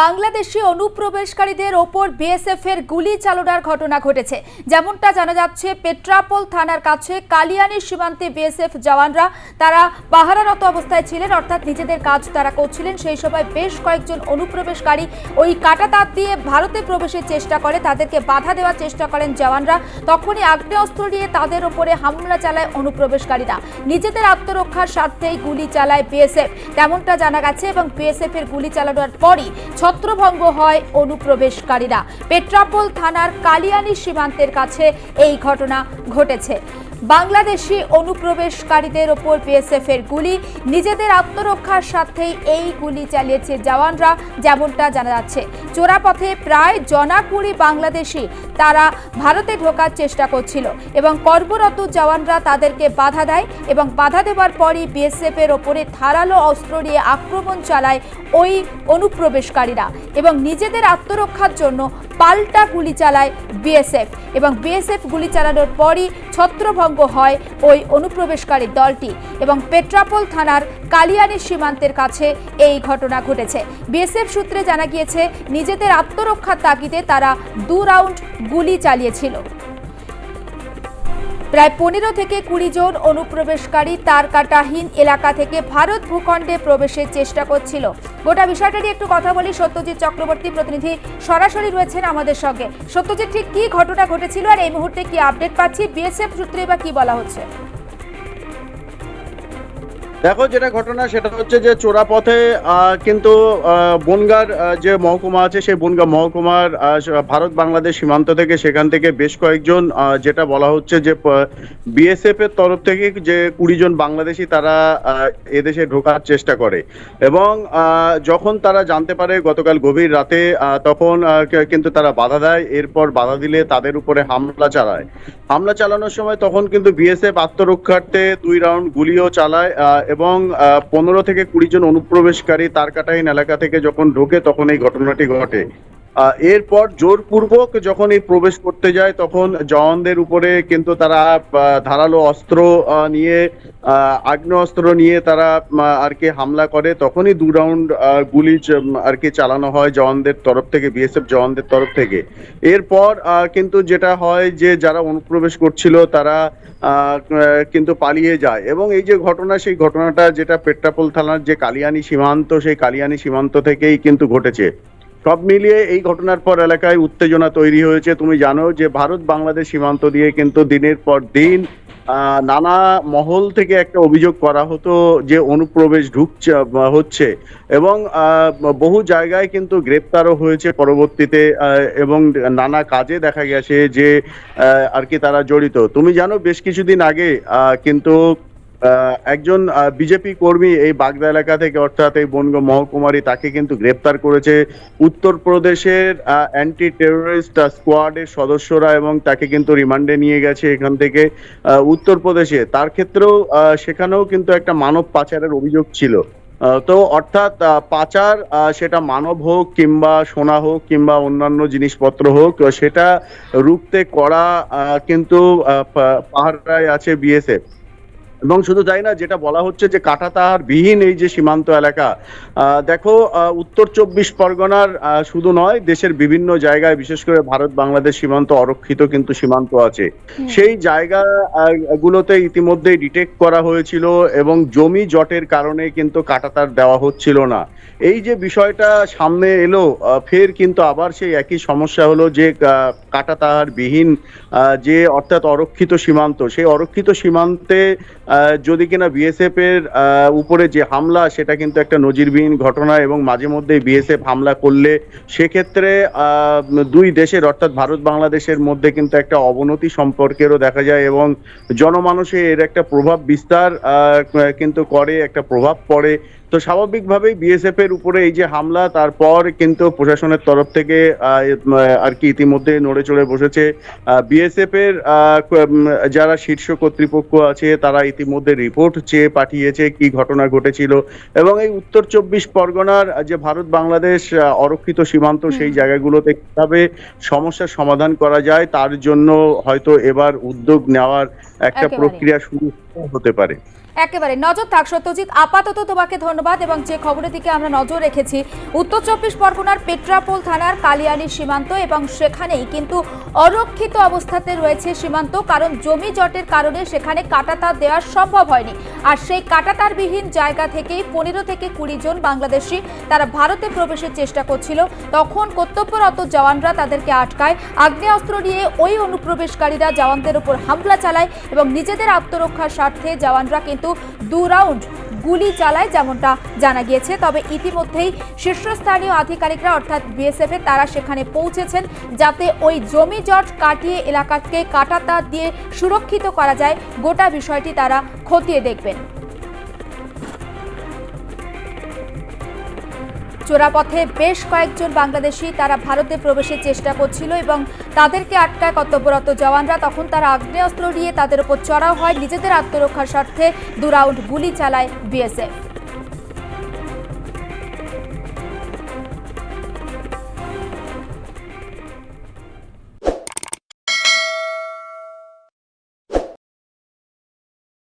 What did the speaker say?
বাংলাদেশি অনুপ্রবেশকারীদের ওপর বিএসএফ এর গুলি চালনার ঘটনা ঘটেছে। যেমনটা জানা যাচ্ছে, পেট্রাপোল থানার কাছে কালিয়ানি সীমান্তে বিএসএফ জওয়ানরা, তারা পাহারারত অবস্থায় ছিলেন, অর্থাৎ নিজেদের কাজ তারা করছিলেন। সেই সময় বেশ কয়েকজন অনুপ্রবেশকারী ওই কাটাতার দিয়ে ভারতে প্রবেশের চেষ্টা করে, তাদেরকে বাধা দেওয়ার চেষ্টা করেন জওয়ানরা। তখনই আগ্নেয়াস্ত্র নিয়ে তাদের ওপরে হামলা চালায় অনুপ্রবেশকারীরা। নিজেদের আত্মরক্ষার স্বার্থেই গুলি চালায় বিএসএফ। তেমনটা জানা গেছে এবং বিএসএফ এর গুলি চালানোর পরই ছত্রভঙ্গ হয় অনুপ্রবেশকারীরা। পেট্রাপোল থানার কালিয়ানি সীমান্তের কাছে এই ঘটনা ঘটেছে। বাংলাদেশি অনুপ্রবেশকারীদের ওপর বিএসএফ এর গুলি। নিজেদের আত্মরক্ষার স্বার্থেই এই গুলি চালিয়েছে জওয়ানরা, যেমনটা জানা যাচ্ছে। চোরাপথে প্রায় জনাকুড়ি বাংলাদেশি তারা ভারতে ঢোকার চেষ্টা করছিল এবং কর্মরত জওয়ানরা তাদেরকে বাধা দেয় এবং বাধা দেওয়ার পরই বিএসএফ এর ওপরে ধারালো অস্ত্র নিয়ে আক্রমণ চালায় ওই অনুপ্রবেশকারীরা এবং নিজেদের আত্মরক্ষার জন্য পাল্টা গুলি চালায় বিএসএফ এবং বিএসএফ গুলি চালানোর পরই ছত্রভঙ্গ হয় ওই অনুপ্রবেশকারী দলটি এবং পেট্রাপোল থানার কালিয়ানি সীমান্তের কাছে এই ঘটনা ঘটেছে। বিএসএফ সূত্রে জানা গিয়েছে, নিজেদের আত্মরক্ষার তাগিদে তারা দু রাউন্ড গুলি চালিয়েছিল। প্রায় পনেরো থেকে কুড়ি জন অনুপ্রবেশকারী তারকাটাহীন এলাকা থেকে ভারত ভূখণ্ডে প্রবেশের চেষ্টা করছিল। গোটা বিষয়টা একটু কথা বলি। সত্যজিৎ চক্রবর্তী প্রতিনিধি সরাসরি রয়েছেন আমাদের সঙ্গে। সত্যজিৎ, ঠিক কি ঘটনা ঘটেছিল আর এই মুহূর্তে কি আপডেট পাচ্ছি? বিএসএফ সূত্রে বা কি বলা হচ্ছে? দেখো যেটা ঘটনা সেটা হচ্ছে যে চোরাপথে আহ, কিন্তু বনগাঁর যে মহকুমা আছে সেই বনগাঁ মহকুমার ভারত বাংলাদেশ সীমান্ত থেকে সেখান থেকে বেশ কয়েকজন যেটা বলা হচ্ছে যে বিএসএফ এর তরফ থেকে যে কুড়ি জন বাংলাদেশি তারা এদেশে ঢোকার চেষ্টা করে। এবং যখন তারা জানতে পারে গতকাল গভীর রাতে তখন কিন্তু তারা বাধা দেয় এরপর বাধা দিলে তাদের উপরে হামলা চালায়। হামলা চালানোর সময় তখন কিন্তু বিএসএফ আত্মরক্ষার্থে দুই রাউন্ড গুলিও চালায় এবং পনেরো থেকে কুড়ি জন অনুপ্রবেশকারী তারকাটাইন এলাকা থেকে যখন ঢোকে তখন এই ঘটনাটি ঘটে। এরপর জোরপূর্বক যখন এই প্রবেশ করতে যায়, তখন জওয়ানদের উপরে কিন্তু তারা ধারালো অস্ত্র নিয়ে আগ্নেয়াস্ত্র নিয়ে তারা আর কি হামলা করে। তখনই দু রাউন্ড গুলি আর কি চালানো হয় জওয়ানদের তরফ থেকে বিএসএফ জওয়ানদের তরফ থেকে। এরপর কিন্তু যেটা হয় যে, যারা অনুপ্রবেশ করছিল, তারা কিন্তু পালিয়ে যায়। এবং এই যে ঘটনা, সেই ঘটনাটা যেটা পেট্রাপোল থানার যে কালিয়ানি সীমান্ত, সেই কালিয়ানি সীমান্ত থেকেই কিন্তু ঘটেছে। সব মিলিয়ে এই ঘটনার পর এলাকায় উত্তেজনা তৈরি হয়েছে। তুমি জানো যে ভারত বাংলাদেশ সীমান্ত দিয়ে কিন্তু দিনের পর দিন নানা মহল থেকে একটা অভিযোগ করা হতো যে অনুপ্রবেশ ঢুকছে হচ্ছে। এবং বহু জায়গায় কিন্তু গ্রেপ্তারও হয়েছে পরবর্তীতে এবং নানা কাজে দেখা গেছে যে আর কি তারা জড়িত। তুমি জানো বেশ কিছুদিন আগে কিন্তু একজন বিজেপি কর্মী এই বাগদা এলাকা থেকে অর্থাৎ এই বনগ মহকুমারী তাকে কিন্তু গ্রেপ্তার করেছে উত্তরপ্রদেশের অ্যান্টি টেরোরিস্ট স্কোয়াডের সদস্যরা এবং তাকে কিন্তু রিমান্ডে নিয়ে গেছে এখান থেকে উত্তরপ্রদেশে। তার ক্ষেত্রেও সেখানেও কিন্তু একটা মানব পাচারের অভিযোগ ছিল। তো অর্থাৎ পাচার সেটা মানব হোক কিংবা সোনা হোক কিংবা অন্যান্য জিনিসপত্র হোক সেটা রুখতে করা কিন্তু আহ, পাহাড়টায় আছে বিএসএফ। এবং শুধু তাই না যেটা বলা হচ্ছে যে কাটাতার বিহীন এই যে সীমান্ত এলাকা আহ, দেখো উত্তর চব্বিশ পরগনার শুধু নয় দেশের বিভিন্ন জায়গায় বিশেষ করে ভারত বাংলাদেশ সীমান্ত অরক্ষিত কিন্তু সীমান্ত আছে। সেই জায়গা গুলোতে ইতিমধ্যেই ডিটেক্ট করা হয়েছিল এবং জমি জটের কারণে কিন্তু কাটাতার দেওয়া হচ্ছিল না। এই যে বিষয়টা সামনে এলো ফের কিন্তু আবার সেই একই সমস্যা হলো যে কাটাতার বিহীন আহ, যে অর্থাৎ অরক্ষিত সীমান্ত সেই অরক্ষিত সীমান্তে যদি কিনা বিএসএফ এর উপরে যে হামলা, সেটা কিন্তু একটা নজিরবিহীন ঘটনা এবং মাঝে মধ্যে বিএসএফ হামলা করলে সেক্ষেত্রে দুই দেশের, অর্থাৎ ভারত, বাংলাদেশের মধ্যে কিন্তু একটা অবনতি সম্পর্কেরও দেখা যায় এবং জনমানসে এর একটা প্রভাব বিস্তার কিন্তু করে, একটা প্রভাব পড়ে। তো স্বাভাবিকভাবেই বিএসএফ এর উপরে এই যে হামলা, তারপর কিন্তু প্রশাসনের তরফ থেকে আর কি ইতিমধ্যে নড়ে চড়ে বসেছে। বিএসএফ এর যারা শীর্ষ কর্তৃপক্ষ আছে, তারা ইতিমধ্যে রিপোর্ট চেয়ে পাঠিয়েছে কি ঘটনা ঘটেছিল এবং এই উত্তর চব্বিশ পরগনার যে ভারত বাংলাদেশ অরক্ষিত সীমান্ত সেই জায়গাগুলোতে কীভাবে সমস্যার সমাধান করা যায় তার জন্য হয়তো এবার উদ্যোগ নেওয়ার একটা প্রক্রিয়া শুরু হতে পারে। একেবারে নজর থাক সত্যজিৎ, আপাতত তোমাকে ধন্যবাদ এবং যে খবরের দিকে আমরা নজর রেখেছি, উত্তর চব্বিশ পরগনার পেট্রাপোল থানার কালিয়ানি সীমান্ত এবং সেখানেই কিন্তু অরক্ষিত অবস্থাতে রয়েছে সীমান্ত, কারণ জমি জটের কারণে সেখানে কাটাতার দেওয়া সম্ভব হয়নি। আর সেই কাটাতারবিহীন জায়গা থেকেই পনেরো থেকে কুড়ি জন বাংলাদেশি তারা ভারতে প্রবেশের চেষ্টা করছিল। তখন কর্তব্যরত জওয়ানরা তাদেরকে আটকায়। আগ্নেয়াস্ত্র নিয়ে ওই অনুপ্রবেশকারীরা জওয়ানদের উপর হামলা চালায় এবং নিজেদের আত্মরক্ষার স্বার্থে জওয়ানরা কিন্তু দু রাউন্ড গুলি চালায় যেমনটা জানা গিয়েছে। তবে ইতিমধ্যেই শীর্ষস্থানীয় আধিকারিকরা, অর্থাৎ বিএসএফ তারা সেখানে পৌঁছেছেন যাতে ওই জমি জট কাটিয়ে এলাকাকে কাটাতার দিয়ে সুরক্ষিত করা যায়। গোটা বিষয়টি তারা খতিয়ে দেখবেন। চোরাপথে বেশ কয়েকজন বাংলাদেশি তারা ভারতে প্রবেশের চেষ্টা করছিল এবং তাদেরকে আটকায় কর্তব্যরত জওয়ানরা। তখন তারা আগ্নেয়াস্ত্র নিয়ে তাদের উপর চড়াও হয়। নিজেদের আত্মরক্ষার স্বার্থে দু রাউন্ড গুলি চালায় বিএসএফ।